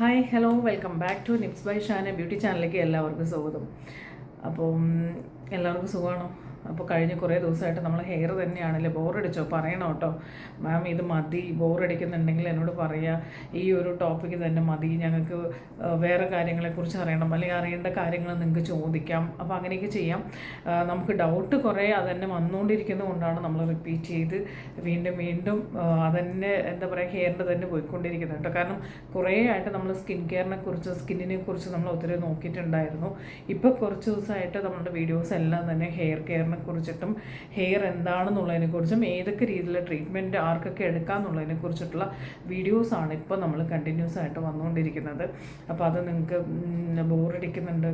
Hi hello welcome back to Nips by Shana beauty ചാനലിലേക്ക് എല്ലാവർക്കും സ്വാഗതം. അപ്പം എല്ലാവർക്കും സുഖമാണോ? അപ്പോൾ കഴിഞ്ഞ കുറേ ദിവസമായിട്ട് നമ്മൾ ഹെയർ തന്നെയാണല്ലേ ബോറടിച്ചോ? പറയണം കേട്ടോ. മാം ഇത് മതി ബോറടിക്കുന്നുണ്ടെങ്കിൽ എന്നോട് പറയുക ഈ ഒരു ടോപ്പിക്ക് തന്നെ മതി ഞങ്ങൾക്ക് വേറെ കാര്യങ്ങളെക്കുറിച്ച് അറിയണം അല്ലെങ്കിൽ അറിയേണ്ട കാര്യങ്ങൾ നിങ്ങൾക്ക് ചോദിക്കാം. അപ്പോൾ അങ്ങനെയൊക്കെ ചെയ്യാം. നമുക്ക് ഡൗട്ട് കുറേ അതന്നെ വന്നുകൊണ്ടിരിക്കുന്നത് കൊണ്ടാണ് നമ്മൾ റിപ്പീറ്റ് ചെയ്ത് വീണ്ടും വീണ്ടും അതന്നെ എന്താ പറയുക ഹെയറിന്റെ തന്നെ പോയിക്കൊണ്ടിരിക്കുന്നത് കേട്ടോ. കാരണം കുറേ ആയിട്ട് നമ്മൾ സ്കിൻ കെയറിനെ കുറിച്ച് സ്കിന്നിനെ കുറിച്ച് നമ്മൾ ഒത്തിരി നോക്കിയിട്ടുണ്ടായിരുന്നു. ഇപ്പോൾ കുറച്ച് ദിവസമായിട്ട് നമ്മുടെ വീഡിയോസ് എല്ലാം തന്നെ ഹെയർ കെയറിനെ കുറിച്ചിട്ടും ഹെയർ എന്താണെന്നുള്ളതിനെ കുറിച്ചും ഏതൊക്കെ രീതിയിലുള്ള ട്രീറ്റ്മെന്റ് ആർക്കൊക്കെ എടുക്കാമെന്നുള്ളതിനെ കുറിച്ചിട്ടുള്ള വീഡിയോസാണ് ഇപ്പോൾ നമ്മൾ കണ്ടിന്യൂസ് ആയിട്ട് വന്നുകൊണ്ടിരിക്കുന്നത്. അപ്പോൾ അത് നിങ്ങൾക്ക് ബോറടിക്കുന്നുണ്ട്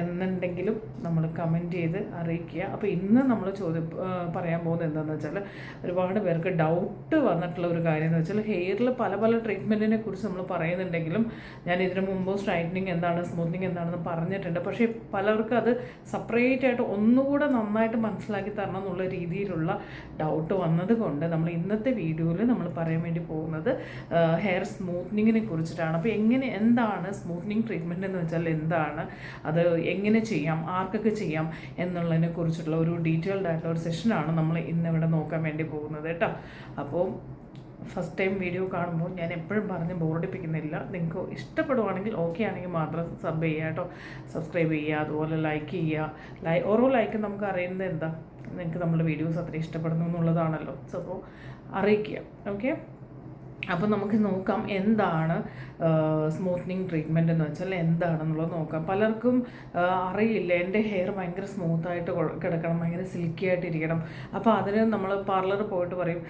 എന്നുണ്ടെങ്കിലും നമ്മൾ കമന്റ് ചെയ്ത് അറിയിക്കുക. അപ്പോൾ ഇന്ന് നമ്മൾ ചോദ്യം പറയാൻ പോകുന്നത് എന്താണെന്ന് വെച്ചാൽ ഒരുപാട് പേർക്ക് ഡൗട്ട് വന്നിട്ടുള്ള ഒരു കാര്യം എന്ന് വെച്ചാൽ ഹെയറിൽ പല പല ട്രീറ്റ്മെന്റിനെ കുറിച്ച് നമ്മൾ പറയുന്നുണ്ടെങ്കിലും ഞാൻ ഇതിനു മുമ്പ് സ്ട്രൈറ്റനിങ് എന്താണ് സ്മൂത്തനിങ് എന്താണെന്ന് പറഞ്ഞിട്ടുണ്ട്. പക്ഷേ പലർക്കും അത് സെപ്പറേറ്റ് ആയിട്ട് ഒന്നുകൂടെ നന്നായിട്ട് മനസ്സിലാക്കി തരണം എന്നുള്ള രീതിയിലുള്ള ഡൗട്ട് വന്നതുകൊണ്ട് നമ്മൾ ഇന്നത്തെ വീഡിയോയിൽ നമ്മൾ പറയാൻ വേണ്ടി പോകുന്നത് ഹെയർ സ്മൂത്തനിങ്ങിനെ കുറിച്ചിട്ടാണ്. അപ്പോൾ എങ്ങനെ എന്താണ് സ്മൂത്തനിങ് ട്രീറ്റ്മെന്റ് എന്ന് വെച്ചാൽ എന്താണ്? അത് എങ്ങനെ ചെയ്യാം? ആർക്കൊക്കെ ചെയ്യാം? എന്നുള്ളതിനെ കുറിച്ചുള്ള ഒരു ഡീറ്റെയിൽഡ് ആയിട്ടുള്ള ഒരു സെഷനാണ് നമ്മൾ ഇന്നിവിടെ നോക്കാൻ വേണ്ടി പോകുന്നത് കേട്ടോ. അപ്പോൾ ഫസ്റ്റ് ടൈം വീഡിയോ കാണുമ്പോൾ ഞാൻ എപ്പോഴും പറഞ്ഞ് ബോറടിപ്പിക്കുന്നില്ല. നിങ്ങൾക്ക് ഇഷ്ടപ്പെടുവാണെങ്കിൽ ഓക്കെ ആണെങ്കിൽ മാത്രം സബ് ചെയ്യുക കേട്ടോ. സബ്സ്ക്രൈബ് ചെയ്യുക അതുപോലെ ലൈക്ക് ചെയ്യുക. ലൈ ഓരോ ലൈക്കും നമുക്ക് അറിയുന്നത് എന്താ? നിങ്ങൾക്ക് നമ്മുടെ വീഡിയോസ് അത്ര ഇഷ്ടപ്പെടുന്നു എന്നുള്ളതാണല്ലോ. സോ അപ്പോൾ അറിയിക്കുക. ഓക്കെ അപ്പോൾ നമുക്ക് നോക്കാം എന്താണ് സ്മൂത്തനിങ് ട്രീറ്റ്മെന്റ് എന്ന് വെച്ചാൽ എന്താണെന്നുള്ളത് നോക്കാം. പലർക്കും അറിയില്ല. എന്റെ ഹെയർ ഭയങ്കര സ്മൂത്തായിട്ട് കിടക്കണം ഭയങ്കര സിൽക്കി ആയിട്ടിരിക്കണം അപ്പോൾ അതിന് നമ്മൾ പാർലറിൽ പോയിട്ട് പറയും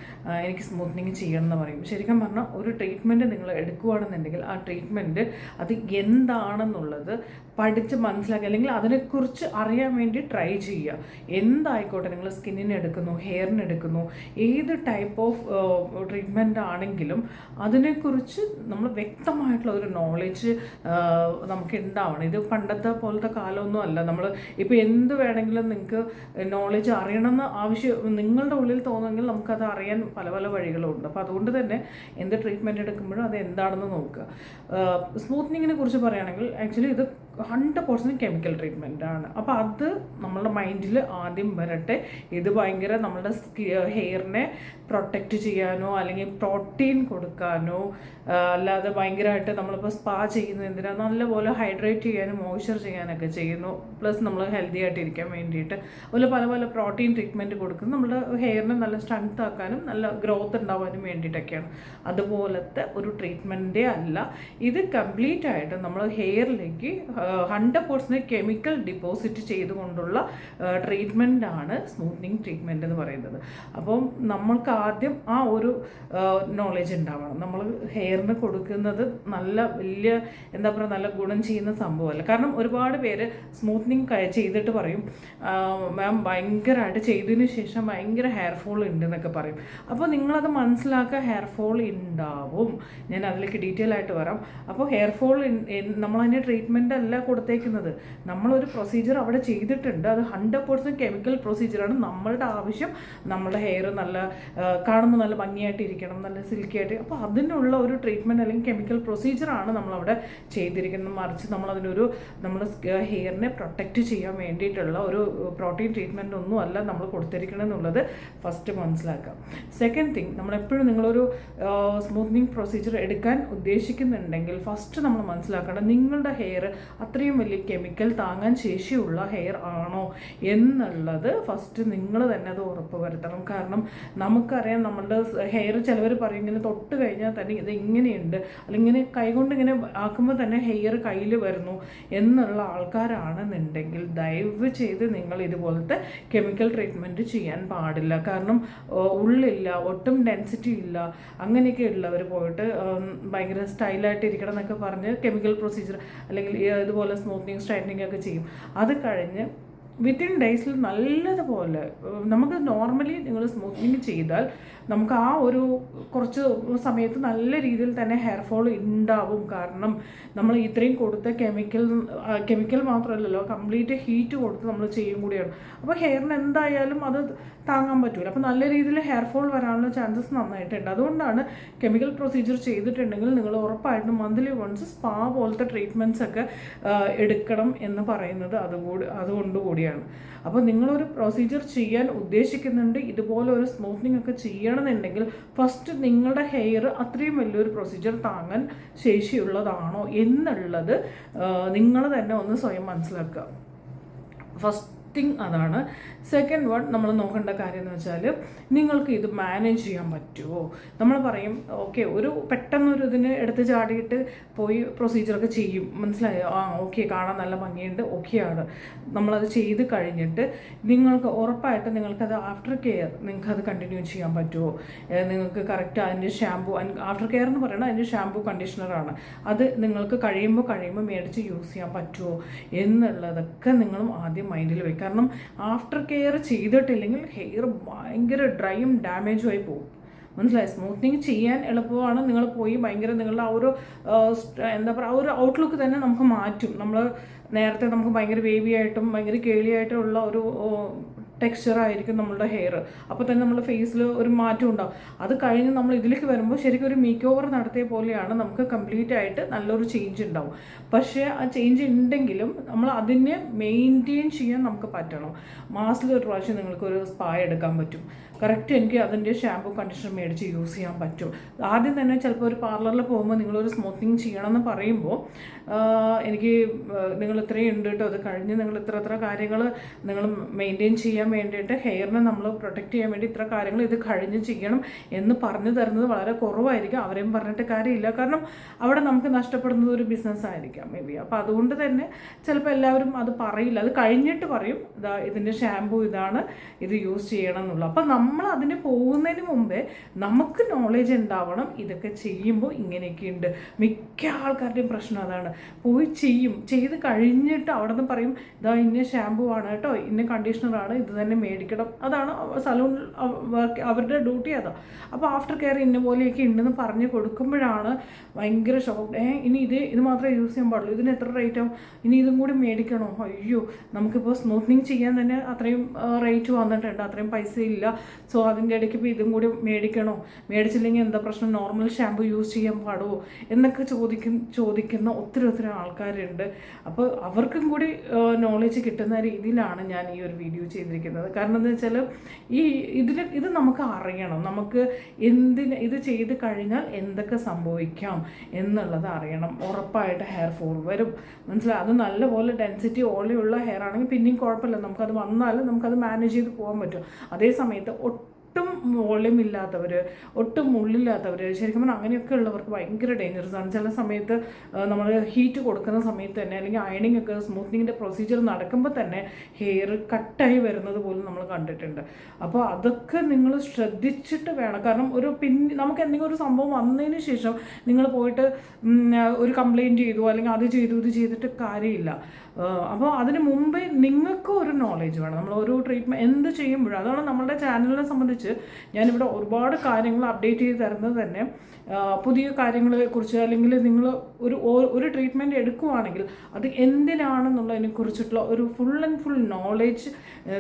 എനിക്ക് സ്മൂത്തനിങ് ചെയ്യണം എന്ന് പറയും. ശരിക്കും പറഞ്ഞാൽ ഒരു ട്രീറ്റ്മെന്റ് നിങ്ങൾ എടുക്കുകയാണെന്നുണ്ടെങ്കിൽ ആ ട്രീറ്റ്മെന്റ് അത് എന്താണെന്നുള്ളത് പഠിച്ച് മനസ്സിലാക്കുക അല്ലെങ്കിൽ അതിനെക്കുറിച്ച് അറിയാൻ വേണ്ടി ട്രൈ ചെയ്യുക. എന്തായിക്കോട്ടെ നിങ്ങൾ സ്കിന്നിന് എടുക്കുന്നു എടുക്കുന്നു ഏത് ടൈപ്പ് ഓഫ് ട്രീറ്റ്മെന്റ് ആണെങ്കിലും അതിനെക്കുറിച്ച് നമ്മൾ വ്യക്തമായിട്ടുള്ള ഒരു നോളേജ് നമുക്ക് ഉണ്ടാവണം ഇത് പണ്ടത്തെ പോലത്തെ കാലമൊന്നും അല്ല. നമ്മൾ ഇപ്പോൾ എന്ത് വേണമെങ്കിലും നിങ്ങൾക്ക് നോളേജ് അറിയണമെന്ന് ആവശ്യം നിങ്ങളുടെ ഉള്ളിൽ തോന്നുമെങ്കിൽ നമുക്കത് അറിയാൻ പല പല വഴികളുണ്ട് അപ്പോൾ അതുകൊണ്ട് തന്നെ എന്ത് ട്രീറ്റ്മെന്റ് എടുക്കുമ്പോഴും അത് എന്താണെന്ന് നോക്കുക. സ്മൂത്തനിങ്ങിനെ കുറിച്ച് പറയുകയാണെങ്കിൽ ആക്ച്വലി ഇത് ഹൺഡ്രഡ് പെർസെന്റ് കെമിക്കൽ ട്രീറ്റ്മെന്റ് ആണ്. അപ്പോൾ അത് നമ്മളുടെ മൈൻഡിൽ ആദ്യം വരട്ടെ. ഇത് ഭയങ്കര നമ്മളുടെ സ്കി ഹെയറിനെ പ്രൊട്ടക്റ്റ് ചെയ്യാനോ അല്ലെങ്കിൽ പ്രോട്ടീൻ കൊടുക്കാനോ അല്ലാതെ ഭയങ്കരമായിട്ട് നമ്മളിപ്പോൾ സ്പാ ചെയ്യുന്നത് എന്തിനാ? നല്ലപോലെ ഹൈഡ്രേറ്റ് ചെയ്യാനും മോയ്സ്ചർ ചെയ്യാനൊക്കെ ചെയ്യുന്നു. പ്ലസ് നമ്മൾ ഹെൽത്തി ആയിട്ടിരിക്കാൻ വേണ്ടിയിട്ട്. അതുപോലെ പല പല പ്രോട്ടീൻ ട്രീറ്റ്മെന്റ് കൊടുക്കുന്നു. നമ്മുടെ ഹെയറിനെ നല്ല സ്ട്രെങ്ത് ആക്കാനും നല്ല ഗ്രോത്ത് ഉണ്ടാവാനും വേണ്ടിയിട്ടൊക്കെയാണ്. അതുപോലത്തെ ഒരു ട്രീറ്റ്മെന്റേ അല്ല. ഇത് കംപ്ലീറ്റ് ആയിട്ട് നമ്മൾ ഹെയറിലേക്ക് ഹൺഡ്രഡ് പെർസെന്റ് കെമിക്കൽ ഡിപ്പോസിറ്റ് ചെയ്തുകൊണ്ടുള്ള ട്രീറ്റ്മെന്റ് ആണ് സ്മൂത്തനിങ് ട്രീറ്റ്മെന്റ് എന്ന് പറയുന്നത്. അപ്പം നമ്മൾക്ക് ആദ്യം ആ ഒരു നോളേജ് ഉണ്ടാവണം. നമ്മൾ ഹെയറിന് കൊടുക്കുന്നത് നല്ല വലിയ എന്താ പറയുക നല്ല ഗുണം ചെയ്യുന്ന സംഭവമല്ല. കാരണം ഒരുപാട് പേര് സ്മൂത്തനിങ് ചെയ്തിട്ട് പറയും മാം ഭയങ്കരമായിട്ട് ചെയ്തതിന് ശേഷം ഭയങ്കര ഹെയർ ഫോൾ ഉണ്ട് എന്നൊക്കെ പറയും. അപ്പോൾ നിങ്ങളത് മനസ്സിലാക്കുക ഹെയർ ഫോൾ ഉണ്ടാവും ഞാൻ അതിലേക്ക് ഡീറ്റെയിൽ ആയിട്ട് വരാം. അപ്പോൾ ഹെയർ ഫോൾ നമ്മളതിന്റെ ട്രീറ്റ്മെന്റ് അല്ല കൊടുത്തേക്കുന്നത്. നമ്മളൊരു പ്രൊസീജിയർ അവിടെ ചെയ്തിട്ടുണ്ട്. അത് ഹൺഡ്രഡ് പേഴ്സന്റ് കെമിക്കൽ പ്രൊസീജിയറാണ് നമ്മളുടെ ആവശ്യം നമ്മുടെ ഹെയർ നല്ല കാണുമ്പോൾ നല്ല ഭംഗിയായിട്ട് ഇരിക്കണം നല്ല സിൽക്കി ആയിട്ട്. അപ്പോൾ അതിനുള്ള ഒരു ട്രീറ്റ്മെന്റ് അല്ലെങ്കിൽ കെമിക്കൽ പ്രൊസീജിയറാണ് നമ്മളവിടെ ചെയ്തിരിക്കുന്നത്. മറിച്ച് നമ്മളതിനൊരു നമ്മുടെ ഹെയറിനെ പ്രൊട്ടക്റ്റ് ചെയ്യാൻ വേണ്ടിയിട്ടുള്ള ഒരു പ്രോട്ടീൻ ട്രീറ്റ്മെന്റ് ഒന്നും അല്ല നമ്മൾ കൊടുത്തിരിക്കണം എന്നുള്ളത് ഫസ്റ്റ് മനസ്സിലാക്കാം. സെക്കൻഡ് തിങ് നമ്മളെപ്പോഴും നിങ്ങളൊരു സ്മൂത്തനിങ് പ്രൊസീജിയർ എടുക്കാൻ ഉദ്ദേശിക്കുന്നുണ്ടെങ്കിൽ ഫസ്റ്റ് നമ്മൾ മനസ്സിലാക്കേണ്ടത് നിങ്ങളുടെ ഹെയർ അത്രയും വലിയ കെമിക്കൽ താങ്ങാൻ ശേഷിയുള്ള ഹെയർ ആണോ എന്നുള്ളത് ഫസ്റ്റ് നിങ്ങൾ തന്നെ അത് ഉറപ്പ് വരുത്തണം കാരണം നമുക്കറിയാം നമ്മളുടെ ഹെയർ ചിലവർ പറയും ഇങ്ങനെ തൊട്ട് കഴിഞ്ഞാൽ തന്നെ ഇത് ഇങ്ങനെയുണ്ട്. അല്ലെങ്കിൽ കൈകൊണ്ട് ഇങ്ങനെ ആക്കുമ്പോൾ തന്നെ ഹെയർ കയ്യിൽ വരുന്നു എന്നുള്ള ആൾക്കാരാണെന്നുണ്ടെങ്കിൽ ദയവ് ചെയ്ത് നിങ്ങൾ ഇതുപോലത്തെ കെമിക്കൽ ട്രീറ്റ്മെന്റ് ചെയ്യാൻ പാടില്ല. കാരണം ഉള്ളില്ല ഒട്ടും ഡെൻസിറ്റി ഇല്ല അങ്ങനെയൊക്കെ ഉള്ളവർ പോയിട്ട് ഭയങ്കര സ്റ്റൈലായിട്ട് ഇരിക്കണം എന്നൊക്കെ പറഞ്ഞ് കെമിക്കൽ പ്രൊസീജിയർ അല്ലെങ്കിൽ ഈ ഇതുപോലെ സ്മൂത്തനിങ് സ്ട്രൈറ്റനിങ് ഒക്കെ ചെയ്യും. അത് കഴിഞ്ഞ് വിത്തിൻ ഡേയ്സിൽ നല്ലതുപോലെ നമുക്ക് നോർമലി നിങ്ങൾ സ്മൂത്തനിങ് ചെയ്താൽ നമുക്ക് ആ ഒരു കുറച്ച് സമയത്ത് നല്ല രീതിയിൽ തന്നെ ഹെയർ ഫോൾ ഉണ്ടാവും കാരണം നമ്മൾ ഇത്രയും കൊടുത്ത കെമിക്കൽ കെമിക്കൽ മാത്രമല്ലല്ലോ കംപ്ലീറ്റ് ഹീറ്റ് കൊടുത്ത് നമ്മൾ ചെയ്യും കൂടിയാണ്. അപ്പോൾ ഹെയറിന് എന്തായാലും അത് താങ്ങാൻ പറ്റില്ല അപ്പോൾ നല്ല രീതിയിൽ ഹെയർ ഫോൾ വരാനുള്ള ചാൻസസ് നന്നായിട്ടുണ്ട്. അതുകൊണ്ടാണ് കെമിക്കൽ പ്രൊസീജിയർ ചെയ്തിട്ടുണ്ടെങ്കിൽ നിങ്ങൾ ഉറപ്പായിട്ടും മന്ത്ലി വൺസ് സ്പാ പോലത്തെ ട്രീറ്റ്മെന്റ്സ് ഒക്കെ എടുക്കണം എന്ന് പറയുന്നത് അതുകൂടി അതുകൊണ്ട് കൂടിയാണ് അപ്പോൾ നിങ്ങളൊരു പ്രൊസീജിയർ ചെയ്യാൻ ഉദ്ദേശിക്കുന്നുണ്ട് ഇതുപോലെ ഒരു സ്മൂത്തനിങ് ഒക്കെ ചെയ്യണമെന്നുണ്ടെങ്കിൽ ഫസ്റ്റ് നിങ്ങളുടെ ഹെയർ അത്രയും വലിയൊരു പ്രൊസീജിയർ താങ്ങാൻ ശേഷിയുള്ളതാണോ എന്നുള്ളത് നിങ്ങൾ തന്നെ ഒന്ന് സ്വയം മനസ്സിലാക്കുക. ഫസ്റ്റ് തിങ് അതാണ്. സെക്കൻഡ് വൺ നമ്മൾ നോക്കേണ്ട കാര്യം എന്ന് വെച്ചാൽ നിങ്ങൾക്ക് ഇത് മാനേജ് ചെയ്യാൻ പറ്റുമോ നമ്മൾ പറയും ഓക്കെ ഒരു പെട്ടെന്നൊരു ഇതിന് എടുത്ത് ചാടിയിട്ട് പോയി പ്രൊസീജിയറൊക്കെ ചെയ്യും. മനസ്സിലായോ? ആ ഓക്കെ കാണാൻ നല്ല ഭംഗിയുണ്ട് ഓക്കെയാണ് നമ്മളത് ചെയ്ത് കഴിഞ്ഞിട്ട് നിങ്ങൾക്ക് ഉറപ്പായിട്ട് നിങ്ങൾക്കത് ആഫ്റ്റർ കെയർ നിങ്ങൾക്കത് കണ്ടിന്യൂ ചെയ്യാൻ പറ്റുമോ നിങ്ങൾക്ക് കറക്റ്റ് അതിന്റെ ഷാമ്പു ആഫ്റ്റർ കെയർ എന്ന് പറയുന്നത് അതിന്റെ ഷാമ്പു കണ്ടീഷണറാണ് അത് നിങ്ങൾക്ക് കഴിയുമ്പോൾ കഴിയുമ്പോൾ മേടിച്ച് യൂസ് ചെയ്യാൻ പറ്റുമോ എന്നുള്ളതൊക്കെ നിങ്ങളും ആദ്യം മൈൻഡിൽ വെക്കുക. കാരണം ആഫ്റ്റർ കെയർ ചെയ്തിട്ടില്ലെങ്കിൽ ഹെയർ ഭയങ്കര ഡ്രൈയും ഡാമേജും ആയി പോകും. മനസ്സിലായി? സ്മൂത്തനിങ് ചെയ്യാൻ എളുപ്പമാണ്. നിങ്ങൾ പോയി ഭയങ്കര നിങ്ങളുടെ ആ ഒരു എന്താ പറയുക ആ ഒരു ഔട്ട്ലുക്ക് തന്നെ നമുക്ക് മാറ്റും. നമ്മൾ നേരത്തെ നമുക്ക് ഭയങ്കര വേവിയായിട്ടും ഭയങ്കര കേളിയായിട്ടും ഉള്ള ഒരു ടെക്സ്ചർ ആയിരിക്കും നമ്മളുടെ ഹെയർ അപ്പോൾ തന്നെ നമ്മുടെ ഫേസിൽ ഒരു മാറ്റം ഉണ്ടാവും. അത് കഴിഞ്ഞ് നമ്മൾ ഇതിലേക്ക് വരുമ്പോൾ ശരിക്കും ഒരു മേക്ക് ഓവർ നടത്തിയ പോലെയാണ് നമുക്ക് കംപ്ലീറ്റ് ആയിട്ട് നല്ലൊരു ചേഞ്ച് ഉണ്ടാവും. പക്ഷേ ആ ചേഞ്ച് ഉണ്ടെങ്കിലും നമ്മൾ അതിനെ മെയിന്റെയിൻ ചെയ്യാൻ നമുക്ക് പറ്റണം. മാസത്തിൽ ഒരു പ്രാവശ്യം നിങ്ങൾക്ക് ഒരു സ്പാ എടുക്കാൻ പറ്റും. കറക്റ്റ് എനിക്ക് അതിന്റെ ഷാമ്പു കണ്ടീഷണർ മേടിച്ച് യൂസ് ചെയ്യാൻ പറ്റും. ആദ്യം തന്നെ ചിലപ്പോൾ ഒരു പാർലറിൽ പോകുമ്പോൾ നിങ്ങളൊരു സ്മൂത്തിങ് ചെയ്യണം എന്ന് പറയുമ്പോൾ എനിക്ക് നിങ്ങൾ ഇത്രയും ഉണ്ട് കേട്ടോ അത് കഴിഞ്ഞ് നിങ്ങൾ ഇത്ര ഇത്ര കാര്യങ്ങൾ നിങ്ങൾ മെയിന്റെയിൻ ചെയ്യാൻ വേണ്ടിയിട്ട് ഹെയറിനെ നമ്മൾ പ്രൊട്ടക്റ്റ് ചെയ്യാൻ വേണ്ടി ഇത്ര കാര്യങ്ങൾ ഇത് കഴിഞ്ഞ് ചെയ്യണം എന്ന് പറഞ്ഞു തരുന്നത് വളരെ കുറവായിരിക്കും. അവരെയും പറഞ്ഞിട്ട് കാര്യമില്ല. കാരണം അവിടെ നമുക്ക് നഷ്ടപ്പെടുന്നത് ഒരു ബിസിനസ് ആയിരിക്കാം മേ ബി അപ്പോൾ അതുകൊണ്ട് തന്നെ ചിലപ്പോൾ എല്ലാവരും അത് പറയില്ല. അത് കഴിഞ്ഞിട്ട് പറയും ഇതാ ഇതിന്റെ ഷാമ്പു ഇതാണ് ഇത് യൂസ് ചെയ്യണം എന്നുള്ളത്. അപ്പോൾ നമ്മൾ അതിന് പോകുന്നതിന് മുമ്പേ നമുക്ക് നോളേജ് ഉണ്ടാവണം ഇതൊക്കെ ചെയ്യുമ്പോൾ ഇങ്ങനെയൊക്കെ ഉണ്ട് മിക്ക ആൾക്കാരുടെയും പ്രശ്നം അതാണ്. പോയി ചെയ്യും. ചെയ്ത് കഴിഞ്ഞിട്ട് അവിടെ നിന്ന് പറയും ഇതാ ഇന്ന ഷാമ്പു ആണ് കേട്ടോ ഇന്ന കണ്ടീഷണറാണ് ഇത് തന്നെ മേടിക്കണം. അതാണ് സലൂൺ വർക്ക് അവരുടെ ഡ്യൂട്ടി അതാ. അപ്പോൾ ആഫ്റ്റർ കെയർ ഇന്ന പോലെയൊക്കെ ഉണ്ടെന്ന് പറഞ്ഞ് കൊടുക്കുമ്പോഴാണ് ഭയങ്കര ഷോക്ക് ഏ ഇനി ഇത് ഇത് മാത്രമേ യൂസ് ചെയ്യാൻ പാടുള്ളൂ. ഇതിന് എത്ര റേറ്റ് ആവും? ഇനി ഇതും കൂടി മേടിക്കണോ? അയ്യോ നമുക്കിപ്പോൾ സ്മൂത്തനിങ് ചെയ്യാൻ തന്നെ അത്രയും റേറ്റ് വന്നിട്ടുണ്ട്. അത്രയും പൈസ ഇല്ല സോ അതിന്റെ ഇടയ്ക്ക് ഇപ്പോൾ ഇതും കൂടി മേടിക്കണോ? മേടിച്ചില്ലെങ്കിൽ എന്താ പ്രശ്നം? നോർമൽ ഷാമ്പു യൂസ് ചെയ്യാൻ പാടുമോ എന്നൊക്കെ ചോദിക്കും ചോദിക്കുന്ന ഒത്തിരി ഒത്തിരി ആൾക്കാരുണ്ട്. അപ്പോൾ അവർക്കും കൂടി നോളേജ് കിട്ടുന്ന രീതിയിലാണ് ഞാൻ ഈ ഒരു വീഡിയോ ചെയ്തിരിക്കുന്നത്. കാരണം എന്താ വെച്ചാൽ ഈ ഇതിൽ ഇത് നമുക്ക് അറിയണം. നമുക്ക് എന്തിന് ഇത് ചെയ്ത് കഴിഞ്ഞാൽ എന്തൊക്കെ സംഭവിക്കാം എന്നുള്ളത് അറിയണം. ഉറപ്പായിട്ട് ഹെയർ ഫോൾ വരും. മനസ്സിലായി? അത് നല്ലപോലെ ഡെൻസിറ്റി ഓളിയുള്ള ഹെയർ ആണെങ്കിൽ പിന്നെയും കുഴപ്പമില്ല. നമുക്കത് വന്നാലും നമുക്കത് മാനേജ് ചെയ്ത് പോകാൻ പറ്റും. അതേ സമയത്ത് ഒട്ടും വോളിയം ഇല്ലാത്തവർ ഒട്ടും മുള്ളില്ലാത്തവർ ശരിക്കും പറഞ്ഞാൽ അങ്ങനെയൊക്കെ ഉള്ളവർക്ക് ഭയങ്കര ഡേഞ്ചറസ് ആണ്. ചില സമയത്ത് നമ്മൾ ഹീറ്റ് കൊടുക്കുന്ന സമയത്ത് തന്നെ അല്ലെങ്കിൽ അയണിങ് ഒക്കെ സ്മൂത്തനിങ്ങിന്റെ പ്രൊസീജിയർ നടക്കുമ്പോൾ തന്നെ ഹെയർ കട്ടായി വരുന്നത് പോലും നമ്മൾ കണ്ടിട്ടുണ്ട്. അപ്പോൾ അതൊക്കെ നിങ്ങൾ ശ്രദ്ധിച്ചിട്ട് വേണം. കാരണം ഒരു പിന്നെ നമുക്ക് എന്തെങ്കിലും ഒരു സംഭവം വന്നതിന് ശേഷം നിങ്ങൾ പോയിട്ട് ഒരു കംപ്ലയിന്റ് ചെയ്തു അല്ലെങ്കിൽ അത് ചെയ്തു ഇത് ചെയ്തിട്ട് കാര്യമില്ല. അപ്പോൾ അതിന് മുമ്പേ നിങ്ങൾക്ക് ഒരു നോളേജ് വേണം. നമ്മൾ ഒരു ട്രീറ്റ്മെന്റ് എന്ത് ചെയ്യുമ്പോഴും അതാണ് നമ്മുടെ ചാനലിനെ സംബന്ധിച്ച് ഞാനിവിടെ ഒരുപാട് കാര്യങ്ങൾ അപ്ഡേറ്റ് ചെയ്ത് തരുന്നത് തന്നെ. പുതിയ കാര്യങ്ങളെ കുറിച്ച് അല്ലെങ്കിൽ നിങ്ങൾ ഒരു ഒരു ട്രീറ്റ്മെന്റ് എടുക്കുവാണെങ്കിൽ അത് എന്തിനാണെന്നുള്ളതിനെ കുറിച്ചിട്ടുള്ള ഒരു ഫുൾ ആൻഡ് ഫുൾ നോളേജ്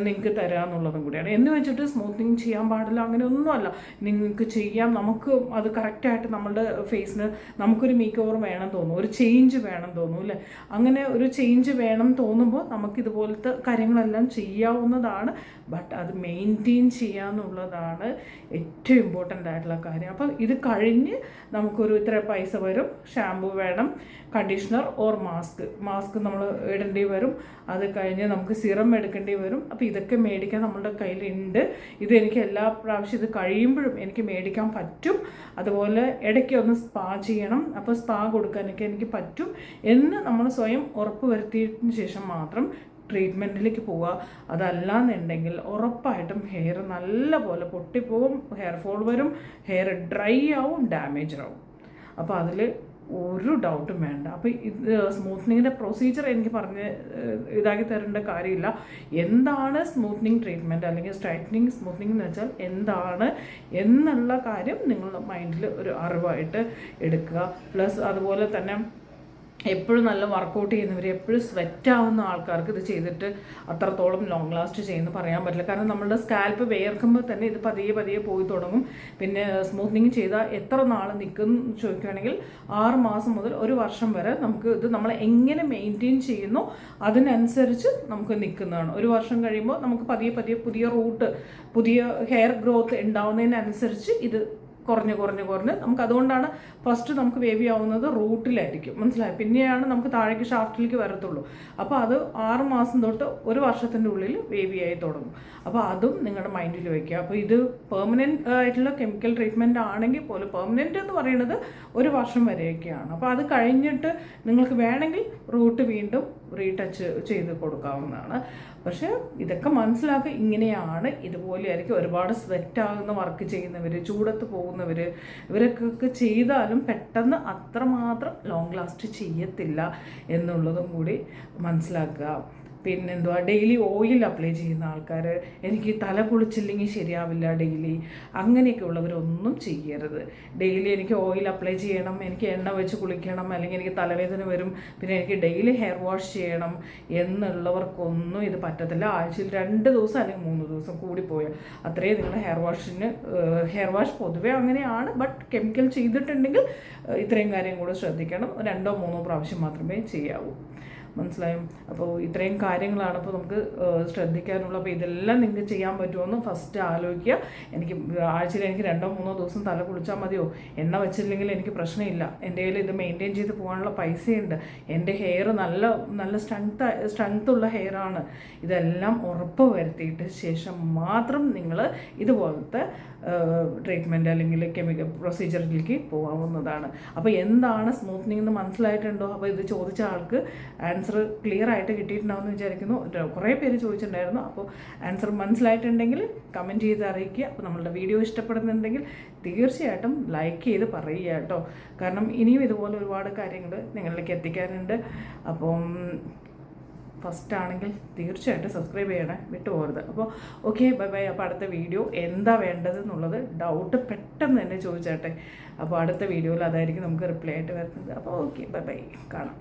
നിങ്ങൾക്ക് തരാമെന്നുള്ളതും കൂടിയാണ്. എന്ന് വെച്ചിട്ട് സ്മൂത്തിങ് ചെയ്യാൻ പാടില്ല അങ്ങനെ ഒന്നുമല്ല നിങ്ങൾക്ക് ചെയ്യാം നമുക്ക് അത് കറക്റ്റായിട്ട് നമ്മളുടെ ഫേസിന് നമുക്കൊരു മേക്ക് ഓവർ വേണം തോന്നും ഒരു ചേഞ്ച് വേണം തോന്നും അല്ലേ? അങ്ങനെ ഒരു ചേഞ്ച് വേണം തോന്നുമ്പോൾ നമുക്ക് ഇതുപോലത്തെ കാര്യങ്ങളെല്ലാം ചെയ്യാവുന്നതാണ്. ബട്ട് അത് മെയിന്റെയിൻ ചെയ്യാന്നുള്ളതാണ് ഏറ്റവും ഇമ്പോർട്ടന്റ് ആയിട്ടുള്ള കാര്യം. അപ്പോൾ ഇത് കഴിഞ്ഞ് നമുക്കൊരു ഇത്ര പൈസ വരും. ഷാമ്പു വേണം കണ്ടീഷണർ ഓർ മാസ്ക്. മാസ്ക് നമ്മൾ ഇടേണ്ടി വരും. അത് കഴിഞ്ഞ് നമുക്ക് സിറം എടുക്കേണ്ടി വരും. അപ്പോൾ ഇതൊക്കെ മേടിക്കാൻ നമ്മുടെ കയ്യിലുണ്ട്. ഇത് എനിക്ക് എല്ലാ പ്രാവശ്യം ഇത് കഴിയുമ്പോഴും എനിക്ക് മേടിക്കാൻ പറ്റും. അതുപോലെ ഇടയ്ക്ക് ഒന്ന് സ്പാ ചെയ്യണം. അപ്പോൾ സ്പാ കൊടുക്കാനൊക്കെ എനിക്ക് പറ്റും എന്ന് നമ്മൾ സ്വയം ഉറപ്പ് വരുത്തിയതിന് ശേഷം മാത്രം ട്രീറ്റ്മെന്റിലേക്ക് പോവുക. അതല്ലാന്നുണ്ടെങ്കിൽ ഉറപ്പായിട്ടും ഹെയർ നല്ലപോലെ പൊട്ടിപ്പോവും ഹെയർ ഫോൾ വരും ഹെയർ ഡ്രൈ ആവും ഡാമേജ് ആവും. അപ്പോൾ അതിൽ ഒരു ഡൗട്ടും വേണ്ട. അപ്പോൾ ഇത് സ്മൂത്തനിങ്ങിന്റെ പ്രൊസീജിയർ എനിക്ക് പറഞ്ഞ് ഇതാക്കി തരേണ്ട കാര്യമില്ല. എന്താണ് സ്മൂത്തനിങ് ട്രീറ്റ്മെന്റ് അല്ലെങ്കിൽ സ്ട്രൈറ്റനിങ് സ്മൂത്തനിങ് എന്ന് വെച്ചാൽ എന്താണ് എന്നുള്ള കാര്യം നിങ്ങളുടെ മൈൻഡിൽ ഒരു അറിവായിട്ട് എടുക്കുക. പ്ലസ് അതുപോലെ തന്നെ എപ്പോഴും നല്ല വർക്കൗട്ട് ചെയ്യുന്നവർ എപ്പോഴും സ്വെറ്റ് ആവുന്ന ആൾക്കാർക്ക് ഇത് ചെയ്തിട്ട് അത്രത്തോളം ലോങ് ലാസ്റ്റ് ചെയ്യുന്നു പറയാൻ പറ്റില്ല. കാരണം നമ്മളുടെ സ്കാൽപ്പ് വേർക്കുമ്പോൾ തന്നെ ഇത് പതിയെ പതിയെ പോയി തുടങ്ങും. പിന്നെ സ്മൂത്തനിങ് ചെയ്താൽ എത്ര നാൾ നിൽക്കും ചോദിക്കുകയാണെങ്കിൽ ആറ് മാസം മുതൽ ഒരു വർഷം വരെ നമുക്ക് ഇത് നമ്മൾ എങ്ങനെ മെയിന്റെയിൻ ചെയ്യുന്നു അതിനനുസരിച്ച് നമുക്ക് നിൽക്കുന്നതാണ്. ഒരു വർഷം കഴിയുമ്പോൾ നമുക്ക് പതിയെ പതിയെ പുതിയ റൂട്ട് പുതിയ ഹെയർ ഗ്രോത്ത് ഉണ്ടാവുന്നതിനനുസരിച്ച് ഇത് കുറഞ്ഞ് കുറഞ്ഞ് കുറഞ്ഞ്. നമുക്ക് അതുകൊണ്ടാണ് ഫസ്റ്റ് നമുക്ക് വേവി ആവുന്നത് റൂട്ടിലായിരിക്കും. മനസ്സിലായി? പിന്നെയാണ് നമുക്ക് താഴേക്ക് ഷാഫ്റ്റിലേക്ക് വരത്തുള്ളൂ. അപ്പോൾ അത് ആറ് മാസം തൊട്ട് ഒരു വർഷത്തിന്റെ ഉള്ളിൽ വേവിയായി തുടങ്ങും. അപ്പോൾ അതും നിങ്ങളുടെ മൈൻഡിൽ വയ്ക്കുക. അപ്പോൾ ഇത് പെർമനന്റ് ആയിട്ടുള്ള കെമിക്കൽ ട്രീറ്റ്മെന്റ് ആണെങ്കിൽ പോലും പെർമനന്റ് എന്ന് പറയുന്നത് ഒരു വർഷം വരെയൊക്കെയാണ്. അപ്പോൾ അത് കഴിഞ്ഞിട്ട് നിങ്ങൾക്ക് വേണമെങ്കിൽ റൂട്ട് വീണ്ടും റീടച്ച് ചെയ്ത് കൊടുക്കാവുന്നതാണ്. പക്ഷേ ഇതൊക്കെ മനസ്സിലാക്കുക ഇങ്ങനെയാണ്. ഇതുപോലെയായിരിക്കും ഒരുപാട് സ്വെറ്റ് ആകുന്ന വർക്ക് ചെയ്യുന്നവർ ചൂടത്ത് പോകുന്നവർ ഇവരൊക്കെ ചെയ്താലും പെട്ടെന്ന് അത്രമാത്രം ലോങ് ലാസ്റ്റ് ചെയ്യത്തില്ല എന്നുള്ളതും കൂടി മനസ്സിലാക്കുക. പിന്നെന്തുവാ ഡെയിലി ഓയിൽ അപ്ലൈ ചെയ്യുന്ന ആൾക്കാർ എനിക്ക് തല കുളിച്ചില്ലെങ്കിൽ ശരിയാവില്ല ഡെയിലി അങ്ങനെയൊക്കെ ഉള്ളവരൊന്നും ചെയ്യരുത്. ഡെയിലി എനിക്ക് ഓയിൽ അപ്ലൈ ചെയ്യണം എനിക്ക് എണ്ണ വെച്ച് കുളിക്കണം അല്ലെങ്കിൽ എനിക്ക് തലവേദന വരും പിന്നെ എനിക്ക് ഡെയിലി ഹെയർ വാഷ് ചെയ്യണം എന്നുള്ളവർക്കൊന്നും ഇത് പറ്റത്തില്ല. ആഴ്ചയിൽ രണ്ട് ദിവസം അല്ലെങ്കിൽ മൂന്ന് ദിവസം കൂടിപ്പോയാൽ അത്രയും നിങ്ങൾ ഹെയർ വാഷിന് ഹെയർ വാഷ് പൊതുവേ അങ്ങനെയാണ്. ബട്ട് കെമിക്കൽ ചെയ്തിട്ടുണ്ടെങ്കിൽ ഇത്രയും കാര്യം കൂടെ ശ്രദ്ധിക്കണം. രണ്ടോ മൂന്നോ പ്രാവശ്യം മാത്രമേ ചെയ്യാവൂ. മനസ്സിലായും? അപ്പോൾ ഇത്രയും കാര്യങ്ങളാണ് അപ്പോൾ നമുക്ക് ശ്രദ്ധിക്കാനുള്ള. അപ്പോൾ ഇതെല്ലാം നിങ്ങൾക്ക് ചെയ്യാൻ പറ്റുമെന്ന് ഫസ്റ്റ് ആലോചിക്കുക. എനിക്ക് ആഴ്ചയിൽ എനിക്ക് രണ്ടോ മൂന്നോ ദിവസം തല കുളിച്ചാൽ മതിയോ? എണ്ണ വെച്ചില്ലെങ്കിൽ എനിക്ക് പ്രശ്നമില്ല. എന്റെ കയ്യിൽ ഇത് മെയിന്റെയിൻ ചെയ്ത് പോകാനുള്ള പൈസയുണ്ട്. എന്റെ ഹെയർ നല്ല നല്ല സ്ട്രെങ്ത് സ്ട്രെങ്ത് ഉള്ള ഹെയറാണ് ഇതെല്ലാം ഉറപ്പ് വരുത്തിയിട്ട് ശേഷം മാത്രം നിങ്ങൾ ഇതുപോലത്തെ ട്രീറ്റ്മെന്റ് അല്ലെങ്കിൽ കെമിക്കൽ പ്രൊസീജിയറിലേക്ക് പോകാവുന്നതാണ്. അപ്പോൾ എന്താണ് സ്മൂത്തനിങ് എന്ന് മനസ്സിലായിട്ടുണ്ടോ? അപ്പോൾ ഇത് ചോദിച്ച ആൾക്ക് ആൻസർ ക്ലിയർ ആയിട്ട് കിട്ടിയിട്ടുണ്ടാവുമെന്ന് വിചാരിക്കുന്നു. കുറേ പേര് ചോദിച്ചിട്ടുണ്ടായിരുന്നു. അപ്പോൾ ആൻസർ മനസ്സിലായിട്ടുണ്ടെങ്കിൽ കമന്റ് ചെയ്ത് അറിയിക്കുക. അപ്പോൾ നമ്മളുടെ വീഡിയോ ഇഷ്ടപ്പെടുന്നുണ്ടെങ്കിൽ തീർച്ചയായിട്ടും ലൈക്ക് ചെയ്ത് പറയുക കേട്ടോ. കാരണം ഇനിയും ഇതുപോലെ ഒരുപാട് കാര്യങ്ങൾ നിങ്ങളിലേക്ക് എത്തിക്കാനുണ്ട്. അപ്പം ഫസ്റ്റ് ആണെങ്കിൽ തീർച്ചയായിട്ടും സബ്സ്ക്രൈബ് ചെയ്യണേ. വിട്ടുപോകരുത്. അപ്പോൾ ഓക്കെ ബൈ ബൈ അപ്പോൾ അടുത്ത വീഡിയോ എന്താ വേണ്ടത് എന്നുള്ളത് ഡൗട്ട് പെട്ടെന്ന് തന്നെ ചോദിച്ചാട്ടെ. അപ്പോൾ അടുത്ത വീഡിയോയിൽ അതായിരിക്കും നമുക്ക് റിപ്ലൈ ആയിട്ട് വരുന്നത്. അപ്പോൾ ഓക്കെ ബൈ ബൈ കാണാം.